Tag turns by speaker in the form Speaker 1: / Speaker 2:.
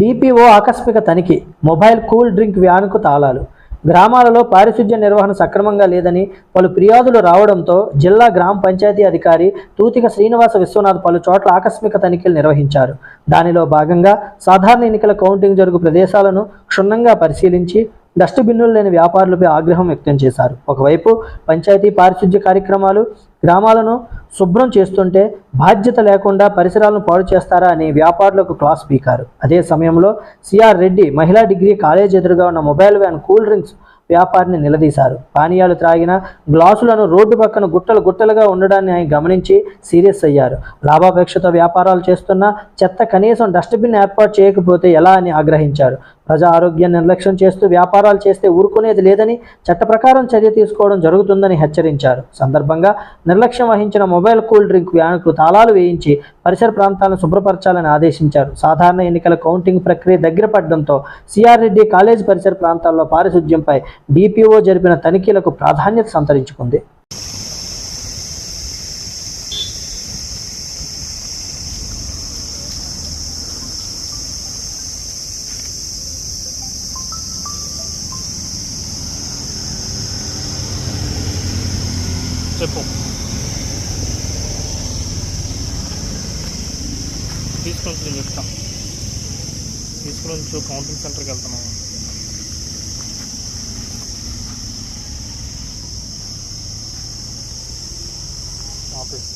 Speaker 1: DPO ఆకస్మిక తనిఖీ mobile cool drink వ్యాన్కు తాళాలు. గ్రామాలలో పారిశుధ్య నిర్వహణ సక్రమంగా లేదని పలు ఫిర్యాదులు రావడంతో జిల్లా గ్రామ పంచాయతీ అధికారి తూతిక శ్రీనివాస విశ్వనాథ్ పలు చోట్ల ఆకస్మిక తనిఖీలు నిర్వహించారు. దానిలో భాగంగా సాధారణ ఎన్నికల కౌంటింగ్ జరుగు ప్రదేశాలను క్షుణ్ణంగా పరిశీలించి డస్ట్బిన్నులు లేని వ్యాపారులపై ఆగ్రహం వ్యక్తం చేశారు. ఒకవైపు పంచాయతీ పారిశుధ్య కార్యక్రమాలు గ్రామాలను శుభ్రం చేస్తుంటే బాధ్యత లేకుండా పరిసరాలను పాడు చేస్తారా అని వ్యాపారులకు క్లాస్ పీకారు. అదే సమయంలో సిఆర్ రెడ్డి మహిళా డిగ్రీ కాలేజ్ ఎదురుగా ఉన్న మొబైల్ వ్యాన్ కూల్ డ్రింక్స్ వ్యాపారిని నిలదీశారు. పానీయాలు త్రాగిన గ్లాసులను రోడ్డు పక్కన గుట్టలు గుట్టలుగా ఉండడాన్ని ఆయన గమనించి సీరియస్ అయ్యారు. లాభాపేక్షతో వ్యాపారాలు చేస్తున్న చెత్త కనీసం డస్ట్బిన్ ఏర్పాటు చేయకపోతే ఎలా అని ఆగ్రహించారు. ప్రజా ఆరోగ్యాన్ని నిర్లక్ష్యం చేస్తూ వ్యాపారాలు చేస్తే ఊరుకునేది లేదని చట్ట ప్రకారం చర్య తీసుకోవడం జరుగుతుందని హెచ్చరించారు. సందర్భంగా నిర్లక్ష్యం వహించిన మొబైల్ కూల్ డ్రింక్ వ్యాన్కు తాళాలు వేయించి పరిసర ప్రాంతాలను శుభ్రపరచాలని ఆదేశించారు. సాధారణ ఎన్నికల కౌంటింగ్ ప్రక్రియ దగ్గర పడడంతో సిఆర్ రెడ్డి కాలేజ్ పరిసర ప్రాంతాల్లో పారిశుధ్యంపై డిపిఓ జరిపిన తనిఖీలకు ప్రాధాన్యత సంతరించుకుంది.
Speaker 2: చెప్పు తీసుకొని నేను చెప్తాం తీసుకుని నుంచి కౌంటింగ్ సెంటర్కి వెళ్తున్నాము ఆఫీస్